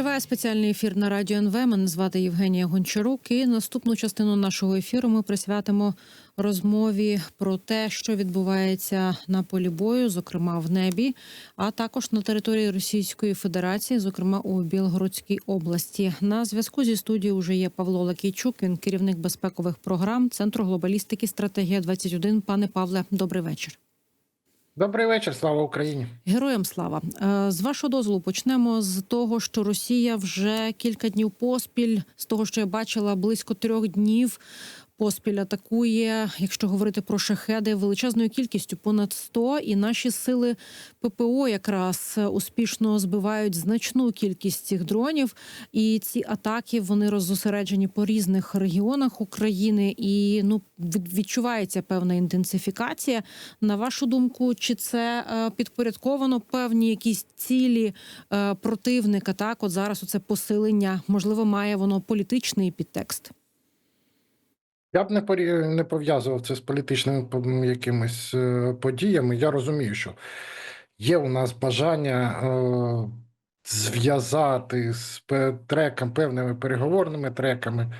Триває спеціальний ефір на радіо НВ. Мене звати Євгенія Гончарук. І наступну частину нашого ефіру ми присвятимо розмові про те, що відбувається на полі бою, зокрема в небі, а також на території Російської Федерації, зокрема у Білгородській області. На зв'язку зі студією вже є Павло Лакійчук. Він керівник безпекових програм Центру глобалістики Стратегія 21 Пане Павле, добрий вечір. Добрий вечір, слава Україні. Героям слава Е, з вашого дозволу почнемо з того, що Росія вже кілька днів поспіль, з того, що я бачила, близько трьох днів поспіль атакує, якщо говорити про шахеди, величезною кількістю понад 100, і наші сили ППО якраз успішно збивають значну кількість цих дронів. І ці атаки вони роззосереджені по різних регіонах України, і ну відчувається певна інтенсифікація. На вашу думку, чи це е, підпорядковано певні якісь цілі е, противника? Так, от зараз оце посилення, можливо, має воно політичний підтекст. Я б не не пов'язував це з політичними якимись е, подіями. Я розумію, що є у нас бажання е, зв'язати з треком, певними переговорними треками,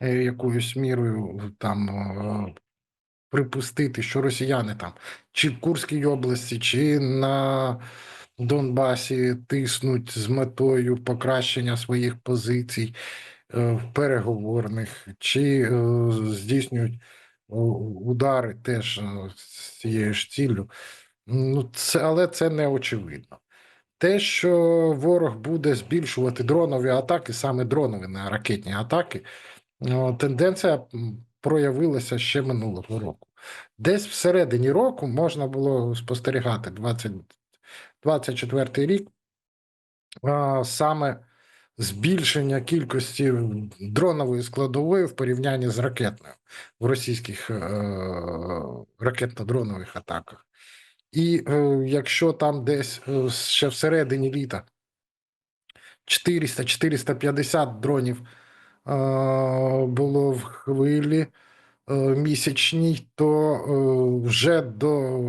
е, якоюсь мірою там припустити, що росіяни там чи в Курській області, чи на Донбасі тиснуть з метою покращення своїх позицій в переговорних, чи е, здійснюють удари теж е, з цією ж ціллю. Ну, це, але це не очевидно. Те, що ворог буде збільшувати дронові атаки, саме дронові не ракетні атаки, тенденція проявилася ще минулого року. Десь всередині року можна було спостерігати 20, 24 рік, саме збільшення кількості дронової складової в порівнянні з ракетною в російських е, ракетно-дронових атаках. І е, якщо там десь е, ще всередині літа 400-450 дронів е, було в хвилі е, місячній, то е, вже до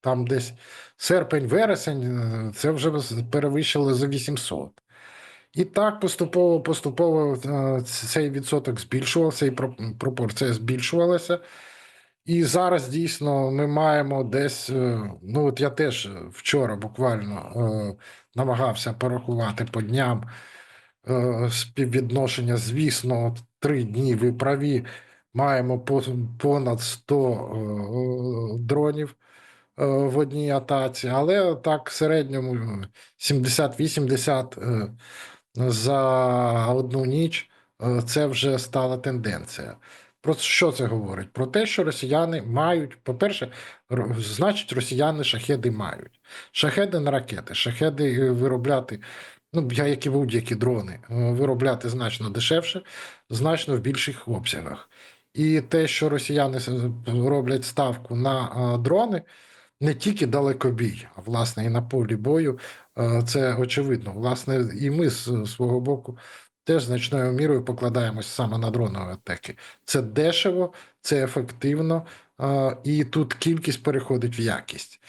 там десь серпень-вересень е, це вже перевищило за 800. І так поступово поступово е, цей відсоток збільшувався, і пропорція збільшувалася. І зараз дійсно ми маємо десь. е, Ну, от я теж вчора буквально е, намагався порахувати по дням співвідношення. Звісно, три дні ви праві. Маємо понад 100 е, дронів в одній атаці, але так в середньому 70-80 е, за одну ніч е, це вже стала тенденція. Про що це говорить? Про те, що росіяни мають, по-перше, значить, росіяни шахеди мають. Шахеди на ракети, шахеди е, виробляти, ну, як і будь-які дрони, е, виробляти значно дешевше, значно в більших обсягах. І те, що росіяни роблять ставку на дрони, не тільки далекобій, а власне і на полі бою, це очевидно. Власне, і ми з свого боку теж значною мірою покладаємось саме на дронові атаки. Це дешево, це ефективно, і тут кількість переходить в якість.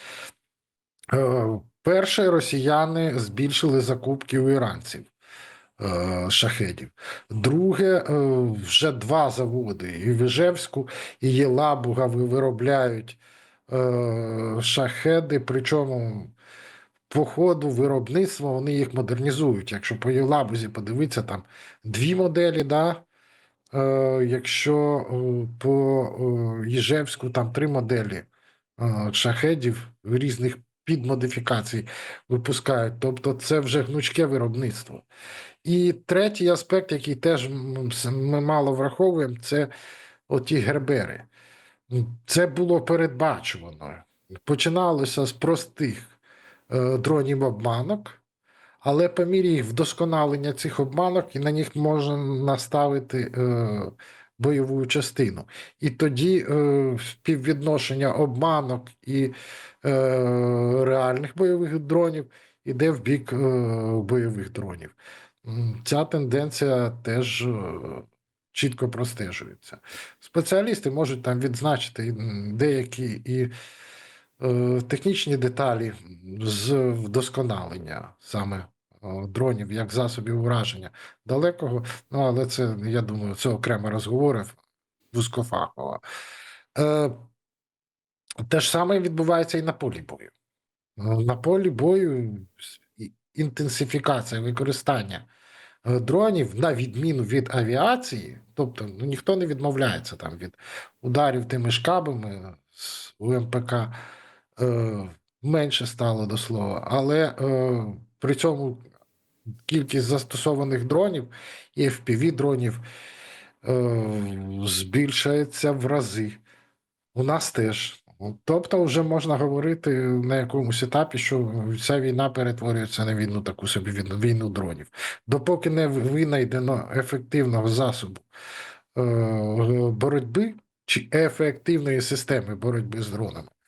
Е, Перше, росіяни збільшили закупки у іранців е, шахедів. Друге, е, вже два заводи і в Іжевську, і Єлабуга виробляють шахеди, причому по ходу виробництва вони їх модернізують. Якщо по Єлабузі подивитися, там дві моделі, да? Е, якщо е, по е, Їжевську там три моделі е, шахедів різних підмодифікацій випускають. Тобто це вже гнучке виробництво. І третій аспект, який теж ми мало враховуємо, це оті гербери. Це було передбачувано. Починалося з простих е, дронів обманок, але по мірі вдосконалення цих обманок і на них можна наставити е, бойову частину. І тоді е, співвідношення обманок і е, реальних бойових дронів іде в бік е, бойових дронів. Ця тенденція теж е, чітко простежується. Спеціалісти можуть там відзначити деякі і е, технічні деталі з вдосконалення саме дронів як засобів ураження далекого. Ну але це я думаю, це окремо розговорив вузькофахово. Е, те ж саме відбувається і на полі бою. На полі бою інтенсифікація використання е, дронів, на відміну від авіації, тобто ну, ніхто не відмовляється там від ударів тими шкабами з УМПК, е, менше стало до слова, але е, при цьому кількість застосованих дронів і FPV дронів е, збільшується в рази. У нас теж. Тобто, вже можна говорити на якомусь етапі, що ця війна перетворюється на війну, таку собі війну, дронів. Допоки не винайдено ефективного засобу е, боротьби чи ефективної системи боротьби з дронами, е,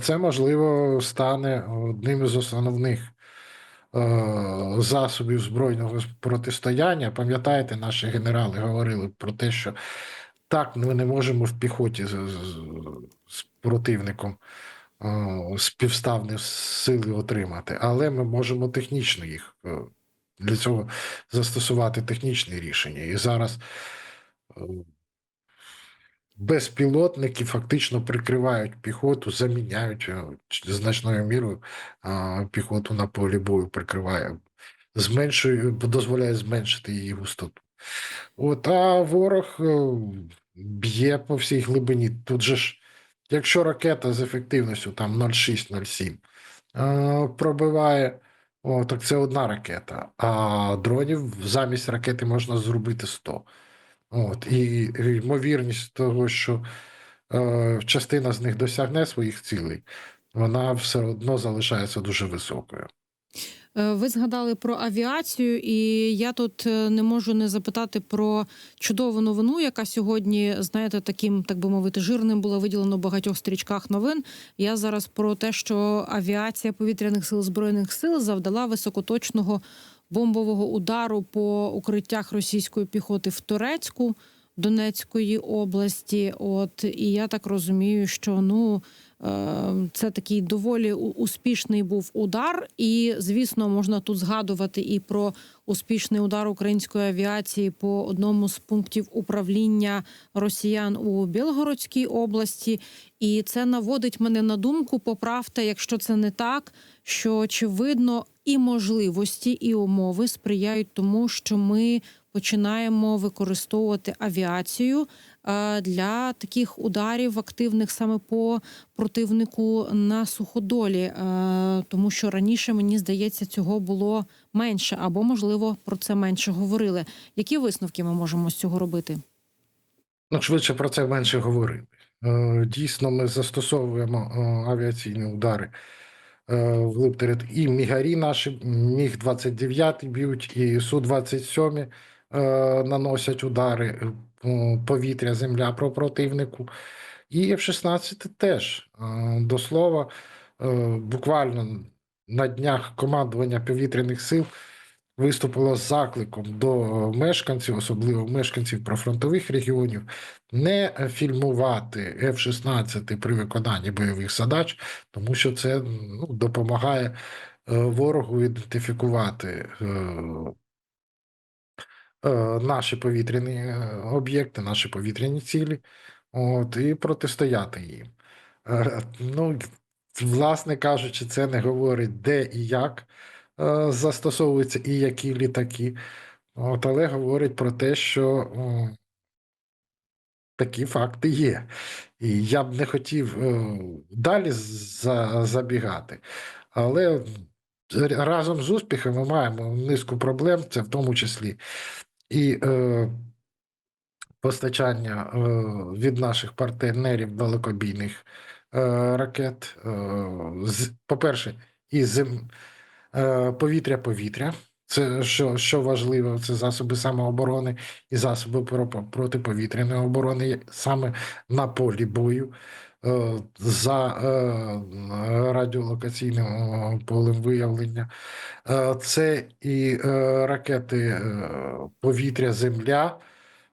це можливо стане одним із основних е, засобів збройного протистояння. Пам'ятаєте, наші генерали говорили про те, що так, ми не можемо в піхоті з, з, з противником е, співставні сили отримати, але ми можемо технічно їх е, для цього застосувати технічні рішення. І зараз безпілотники фактично прикривають піхоту, заміняють е, значною мірою піхоту на полі бою прикриває, зменшує, дозволяє зменшити її густоту. От, а ворог е, б'є по всій глибині. Тут же ж, якщо ракета з ефективністю там 0,6-0,7 е, пробиває, о, так це одна ракета. А дронів замість ракети можна зробити 100. От, і ймовірність того, що е, частина з них досягне своїх цілей, вона все одно залишається дуже високою. Е, Ви згадали про авіацію, і я тут е, не можу не запитати про чудову новину, яка сьогодні, знаєте, таким, так би мовити, жирним була виділена в багатьох стрічках новин. Я зараз про те, що авіація повітряних сил збройних сил завдала високоточного бомбового удару по укриттях російської піхоти в Турецьку. Донецької області, от і я так розумію, що ну Е, Це такий доволі успішний був удар, і звісно, можна тут згадувати і про успішний удар української авіації по одному з пунктів управління росіян у Білгородській області. І це наводить мене на думку, поправте, якщо це не так, що очевидно і можливості, і умови сприяють тому, що ми починаємо використовувати авіацію е, для таких ударів активних саме по противнику на суходолі, е, тому що раніше мені здається, цього було менше, або можливо про це менше говорили. Які висновки ми можемо з цього робити? Ну, швидше про це менше говорили. Е, Дійсно, ми застосовуємо авіаційні удари Липтерет. І Мігарі наші, Міг-29 б'ють, і Су-27 е, наносять удари е, повітря, земля про противнику. І F-16 теж. Е, До слова, е, буквально на днях командування повітряних сил виступило з закликом до мешканців, особливо мешканців прифронтових регіонів, не фільмувати F-16 при виконанні бойових задач, тому що це ну, допомагає е, ворогу ідентифікувати е, е, наші повітряні е, об'єкти, наші повітряні цілі, от, і протистояти їм. Е, Ну, власне кажучи, це не говорить, де і як е, застосовуються і які літаки. От, але говорить про те, що такі факти є. І я б не хотів е, далі за, забігати. Але разом з успіхом ми маємо низку проблем, це в тому числі і е, постачання е, від наших партнерів далекобійних е, ракет. Е, по-перше, і зем, е, повітря-повітря. Це що, що важливо, це засоби самооборони і засоби про- протиповітряної оборони саме на полі бою е, за е, радіолокаційним е, полем виявлення. Е, Це і е, ракети е, повітря-земля,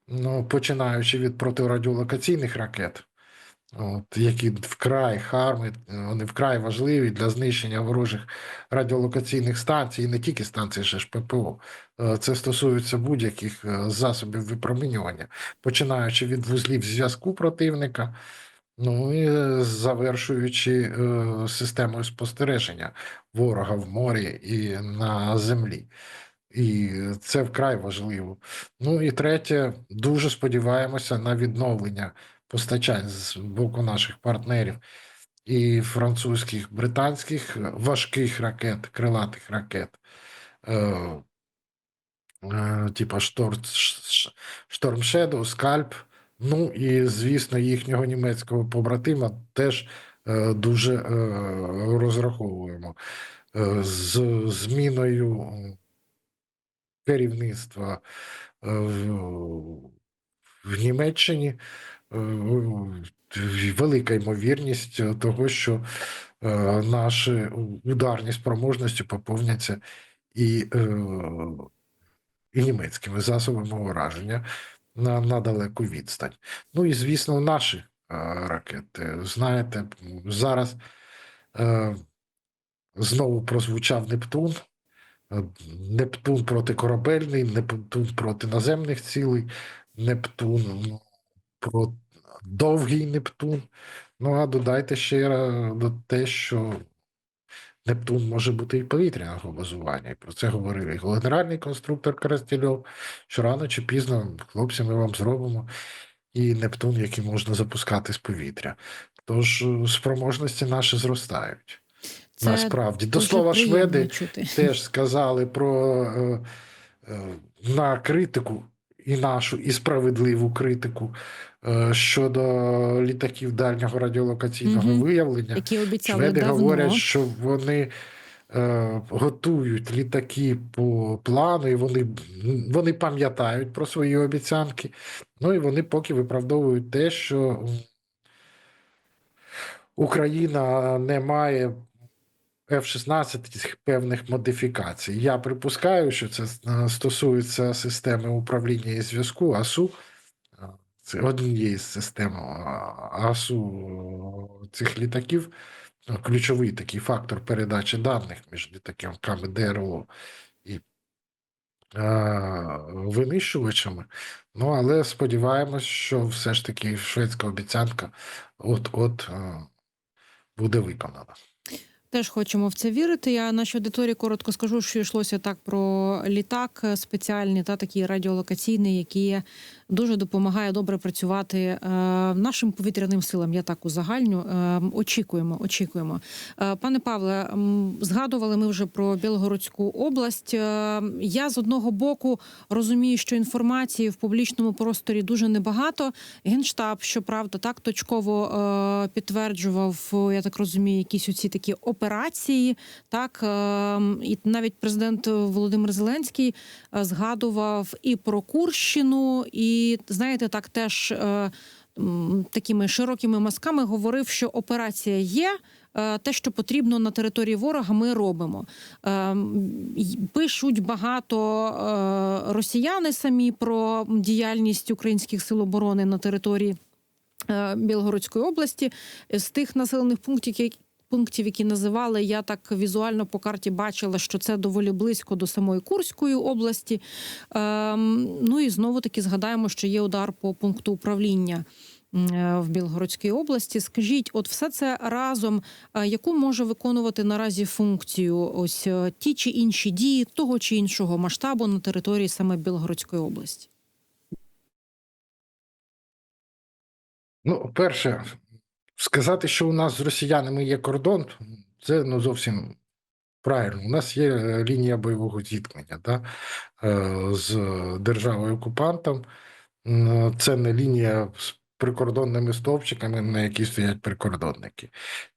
ну, починаючи від протирадіолокаційних ракет от, які вкрай харми, вони вкрай важливі для знищення ворожих радіолокаційних станцій, і не тільки станцій ще ж ППО. Е, Це стосується будь-яких е, засобів випромінювання, починаючи від вузлів зв'язку противника, ну і завершуючи е, системою спостереження ворога в морі і на землі. І це вкрай важливо. Ну і третє, дуже сподіваємося на відновлення постачань з боку наших партнерів і французьких, британських важких ракет, крилатих ракет. Е, е, типа Шторм Шторм Скальп. Ну і, звісно, їхнього німецького побратима теж е, дуже е, розраховуємо. Е, з зміною керівництва е, в, в Німеччині е, велика ймовірність того, що е, наші ударні спроможності поповняться і, е, і німецькими засобами ураження на, на далеку відстань. Ну і звісно, наші е, ракети. Знаєте, зараз е, знову прозвучав Нептун. Е, Нептун протикорабельний, Нептун проти наземних цілей, Нептун про довгий Нептун. Ну а додайте ще е, до те, що Нептун може бути і повітряного базування. І про це говорив і генеральний конструктор Коростельов, що рано чи пізно, хлопці, ми вам зробимо і Нептун, який можна запускати з повітря. Тож е, спроможності наші зростають. Це Насправді, до слова, шведи чути. теж сказали про е, е, на критику і нашу, і справедливу критику щодо літаків дальнього радіолокаційного Мгм. виявлення. які обіцяли Шведи давно. говорять, що вони е, готують літаки по плану, і вони, вони пам'ятають про свої обіцянки. Ну і вони поки виправдовують те, що Україна не має F-16 певних модифікацій. Я припускаю, що це е, стосується системи управління і зв'язку АСУ. Це однієї з систем АСУ цих літаків. е, Ключовий такий фактор передачі даних між літаками ДРО і е, винищувачами. Ну, але сподіваємось, що все ж таки шведська обіцянка от-от е, буде виконана. Теж хочемо в це вірити. Я нашій аудиторії коротко скажу, що йшлося так про літак спеціальний та такий радіолокаційний, який дуже допомагає добре працювати е, нашим повітряним силам. Я так узагальню. Е, очікуємо, очікуємо. Е, пане Павле, згадували ми вже про Білгородську область. Я з одного боку розумію, що інформації в публічному просторі дуже небагато. Генштаб, щоправда, так точково підтверджував, я так розумію, якісь оці такі операції. Так і навіть президент Володимир Зеленський згадував і про Курщину, і знаєте, так теж. Е, Такими широкими мазками говорив, що операція є. е, Те, що потрібно на території ворога, ми робимо. Ем, Пишуть багато е, росіяни самі про діяльність українських сил оборони на території е, Білгородської області. З тих населених пунктів, пунктів, які називали, я так візуально по карті бачила, що це доволі близько до самої Курської області. Ем, ну і знову таки згадаємо, що є удар по пункту управління. е, В Білгородській області скажіть, от все це разом, е, яку може виконувати наразі функцію ось е, ті чи інші дії того чи іншого масштабу на території саме Білгородської області? Ну, перше, сказати, що у нас з росіянами є кордон, це ну зовсім правильно. У нас є е, лінія бойового зіткнення да, е, з державою окупантом. Це не лінія з прикордонними стовпчиками, на якій стоять прикордонники.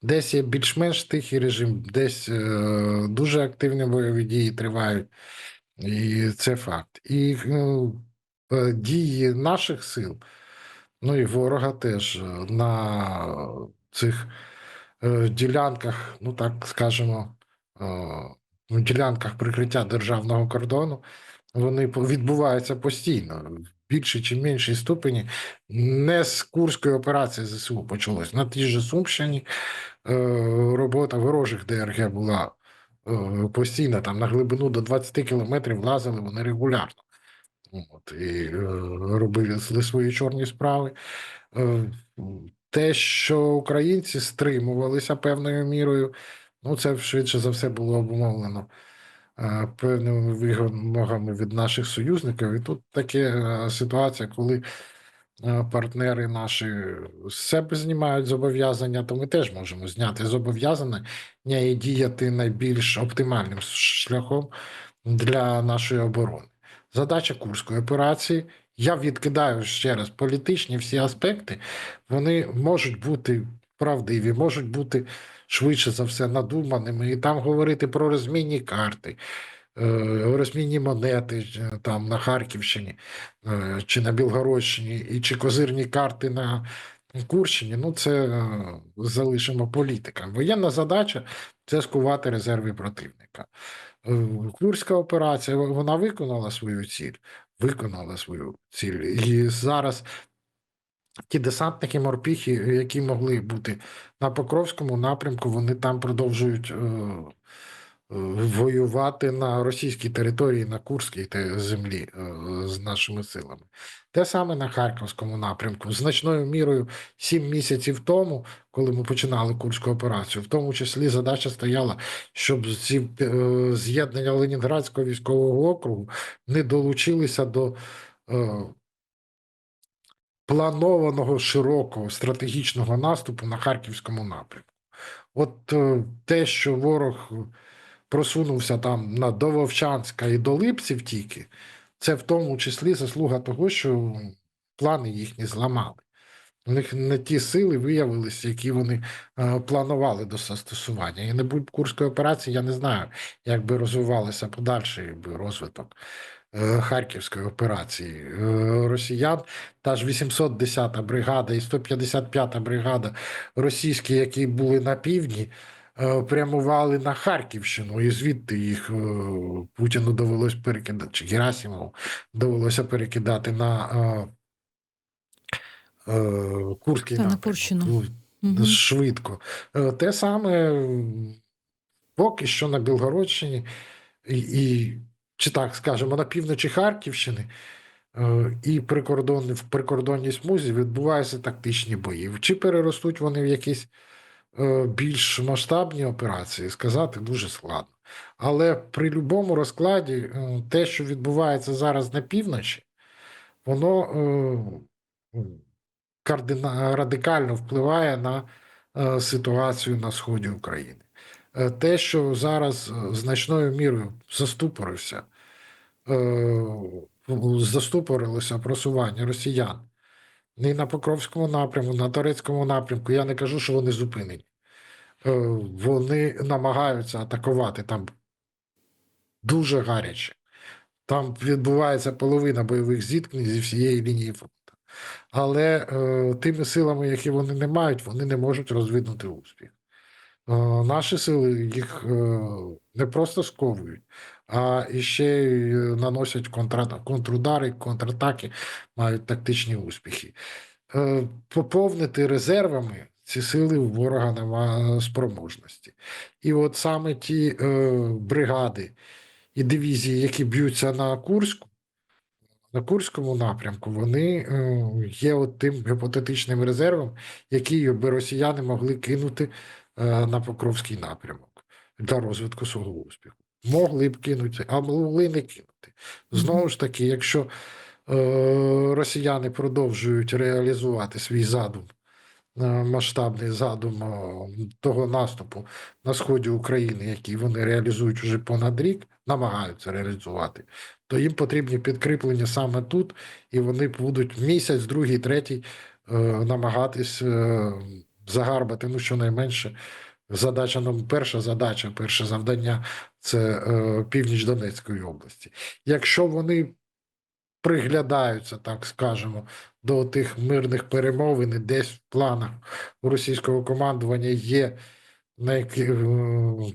Десь є більш-менш тихий режим, десь е, дуже активні бойові дії тривають. І це факт. І дії наших сил. Ну і ворога теж е, на цих е, ділянках, ну так скажемо, е, ну, ділянках прикриття державного кордону, вони відбуваються постійно. більшій чи меншій ступені не з Курської операції ЗСУ почалось. На тій же Сумщині робота ворожих ДРГ була постійна, там на глибину до 20 кілометрів лазили вони регулярно. От, і е, робили свої чорні справи. Е, те, що українці стримувалися певною мірою, ну це швидше за все було обумовлено е, певними вимогами від наших союзників. І тут таке е, ситуація, коли партнери наші з себе знімають зобов'язання, то ми теж можемо зняти зобов'язання і діяти найбільш оптимальним шляхом для нашої оборони. Задача Курської операції. Я відкидаю ще раз політичні всі аспекти, вони можуть бути правдиві, можуть бути швидше за все надуманими, і там говорити про розмінні карти, е, розмінні монети е, там на Харківщині е, чи на Білгородщині, і чи козирні карти на Курщині. Ну, це залишимо політикам. Воєнна задача це скувати резерви противника. Курська операція вона виконала свою ціль, виконала свою ціль. І зараз ті десантники морпіхи, які могли бути на Покровському напрямку, вони там продовжують е, воювати на російській території, на Курській землі е, з нашими силами. Те саме на Харківському напрямку. Значною мірою сім місяців тому, коли ми починали Курську операцію, в тому числі задача стояла, щоб ці е, з'єднання Ленінградського військового округу не долучилися до е, планованого широкого стратегічного наступу на Харківському напрямку. От те, що ворог просунувся там на до Вовчанська і до Липців тільки, це в тому числі заслуга того, що плани їхні зламали. У них не ті сили виявилися, які вони е, планували до застосування. І не будь Курської операції, я не знаю, як би розвивалося подальший би розвиток е, Харківської операції е, росіян. Та ж 810-та бригада і 155-та бригада російські, які були на півдні, прямували на Харківщину, і звідти їх е, Путіну довелось перекидати, чи Герасимову довелося перекидати на е, е, Курський на напрямок. Ну, швидко. Е, Те саме поки що на Білгородщині і, і чи так скажемо, на півночі Харківщини е, і прикордонні, в прикордонній смузі відбуваються тактичні бої. Чи переростуть вони в якісь е, більш масштабні операції, сказати дуже складно. Але при будь-якому розкладі е, те, що відбувається зараз на півночі, воно е, радикально впливає на е, ситуацію на сході України. Е, те, що зараз е, значною мірою заступорився, е, заступорилося просування росіян не на Покровському напрямку, на Торецькому напрямку. Я не кажу, що вони зупинені. Е, Вони намагаються атакувати там дуже гаряче. Там відбувається половина бойових зіткнень зі всієї лінії фронту. Але е, тими силами, які вони не мають, вони не можуть розвинути успіх. Е, наші сили їх е, не просто сковують, а іще й е, наносять контрудари, контратаки, мають тактичні успіхи. Е, поповнити резервами ці сили у ворога нема спроможності. І от саме ті е, бригади і дивізії, які б'ються на Курську, на Курському напрямку, вони е, є от тим гіпотетичним резервом, який би росіяни могли кинути е, на Покровський напрямок для розвитку свого успіху. Могли б кинути, а могли не кинути. Знову ж таки, якщо е, росіяни продовжують реалізувати свій задум, е, масштабний задум е, того наступу на сході України, який вони реалізують уже понад рік, намагаються реалізувати, то їм потрібні підкріплення саме тут, і вони будуть місяць, другий, третій е, намагатись е, загарбати, ну щонайменше. Задача нам перша задача, перше завдання це е, північ Донецької області. Якщо вони приглядаються, так скажемо, до тих мирних перемовин, і десь в планах російського командування є на е,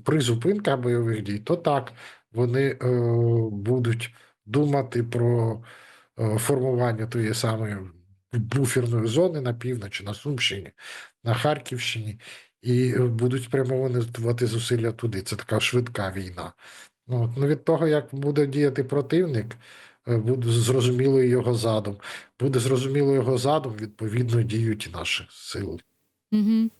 призупинка бойових дій, то так вони е, будуть думати про формування тої самої буферної зони на півночі, на Сумщині, на Харківщині, і е, будуть спрямовані зусилля туди. Це така швидка війна. Ну, от, ну від того, як буде діяти противник, е, буде зрозуміло його задум. Буде зрозуміло його задум, відповідно діють і наші сили. Угу.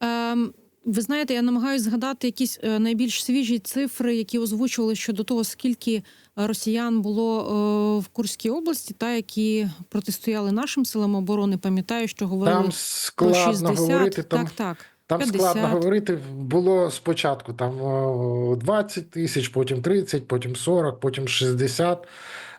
Ем, ви знаєте, я намагаюся згадати якісь е, найбільш свіжі цифри, які озвучували щодо того, скільки росіян було е, в Курській області, та які протистояли нашим силам оборони. Пам'ятаю, що говорили Там про складно 60. говорити, там Так, так. Там 50. складно говорити. Було спочатку там о, 20 тисяч, потім 30, потім 40, потім 60,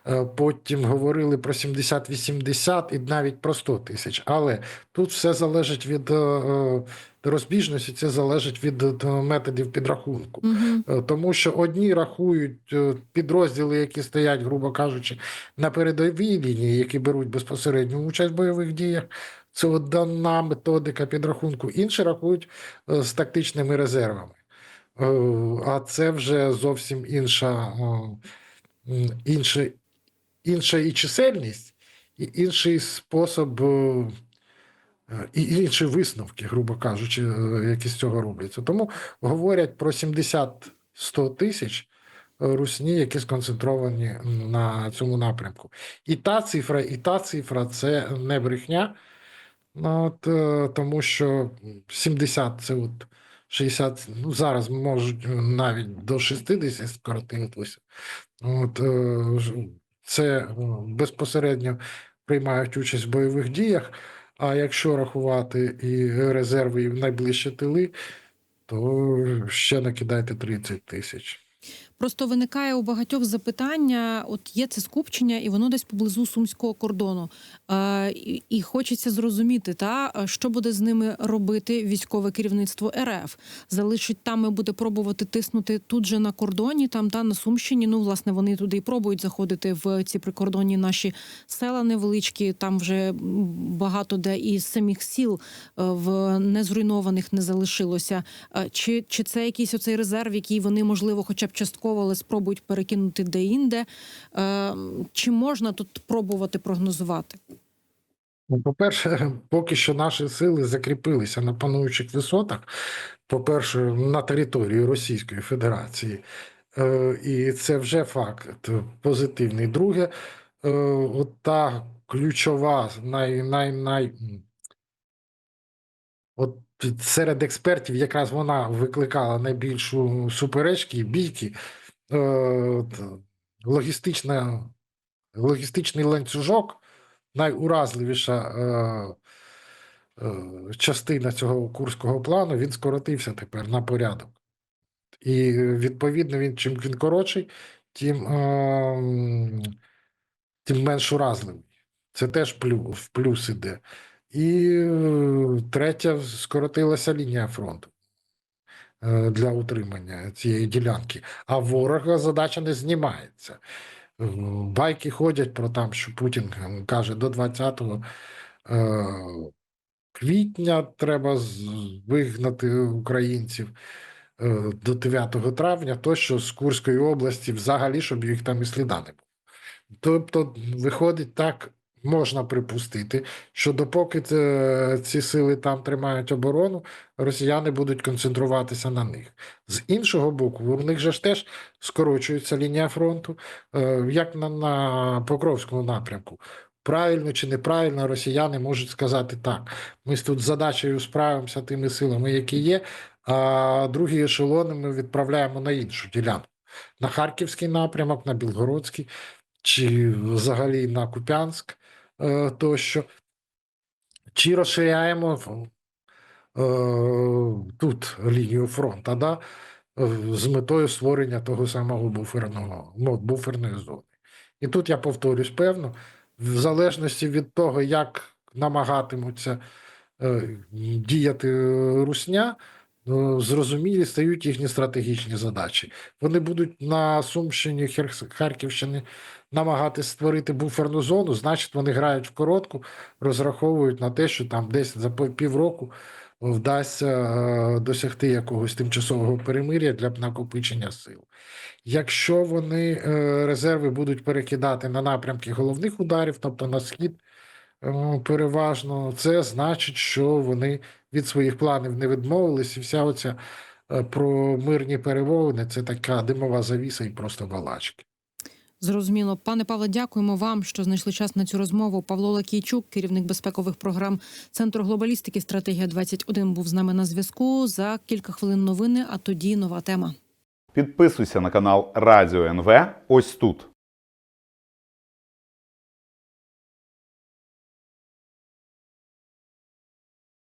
е, потім говорили про 70-80 і навіть про 100 тисяч. Але тут все залежить від е, е, розбіжності, це залежить від е, методів підрахунку. Угу. Е, Тому що одні рахують е, підрозділи, які стоять, грубо кажучи, на передовій лінії, які беруть безпосередню участь в бойових діях. Це одна методика підрахунку. Інші рахують е, з тактичними резервами. Е, А це вже зовсім інша, е, інша, інша і чисельність, і інший спосіб, і інші висновки, грубо кажучи, які з цього робляться. Тому говорять про 70-100 тисяч русні, які сконцентровані на цьому напрямку. І та цифра, і та цифра це не брехня. Ну, от, е, тому що 70 це от 60, ну зараз можуть навіть до 60 скоротитися. От, е, це е, безпосередньо приймають участь в бойових діях. А якщо рахувати і резерви, і найближчі тили, то ще накидайте 30 тисяч. Просто виникає у багатьох запитання: от є це скупчення, і воно десь поблизу сумського кордону. Е, і, хочеться зрозуміти, та е, що буде з ними робити військове керівництво РФ. Залишить там і буде пробувати тиснути тут же на кордоні, там та на Сумщині. Ну, власне, вони туди і пробують заходити в ці прикордонні наші села невеличкі. Там вже багато де і самих сіл е, в незруйнованих не залишилося. Е, Чи, чи це якийсь оцей резерв, який вони можливо, хоча б частково, але спробують перекинути де-інде? Е, Чи можна тут пробувати прогнозувати? Ну, по-перше, поки що наші сили закріпилися на пануючих висотах, по-перше, на території Російської Федерації. Е, І це вже факт позитивний. Друге, е, от та ключова, най, най, най, от серед експертів якраз вона викликала найбільшу суперечки і бійки. Е, от, логістична, логістичний ланцюжок найуразливіша е, е, частина цього курського плану, він скоротився тепер на порядок. І відповідно, він чим він коротший, тим, е, тим менш уразливий. Це теж плюс, в плюс іде. І е, третя, скоротилася лінія фронту е, для утримання цієї ділянки. А ворога задача не знімається. Е, Байки ходять про там, що Путін е, каже, до 20 е, квітня треба вигнати українців е, до 9 травня, тощо з Курської області взагалі, щоб їх там і сліда не було. Тобто, виходить так, можна припустити, що допоки ці сили там тримають оборону, росіяни будуть концентруватися на них. З іншого боку, у них же ж теж скорочується лінія фронту, е, як на, на Покровському напрямку. Правильно чи неправильно росіяни можуть сказати так. Ми тут з задачею справимося тими силами, які є, а другі ешелони ми відправляємо на іншу ділянку. На Харківський напрямок, на Білгородський, чи взагалі на Куп'янськ тощо. Чи розширяємо е, тут лінію фронту, да? е, з метою створення того самого буферного, ну, буферної зони. І тут я повторюсь, певно, в залежності від того, як намагатимуться е, діяти е, русня, е, зрозумілі стають їхні стратегічні задачі. Вони будуть на Сумщині, Хер- Харківщині намагатись створити буферну зону, значить, вони грають в коротку, розраховують на те, що там десь за пів- півроку вдасться е, досягти якогось тимчасового перемиря для накопичення сил. Якщо вони е, резерви будуть перекидати на напрямки головних ударів, тобто на схід, е, переважно, це значить, що вони від своїх планів не відмовились, і вся оця про мирні перемовини це така димова завіса і просто балачки. Зрозуміло, пане Павле, дякуємо вам, що знайшли час на цю розмову. Павло Лакійчук, керівник безпекових програм Центру глобалістики, стратегія 21 був з нами на зв'язку. За кілька хвилин новини. А тоді нова тема. Підписуйся на канал Радіо НВ ось тут.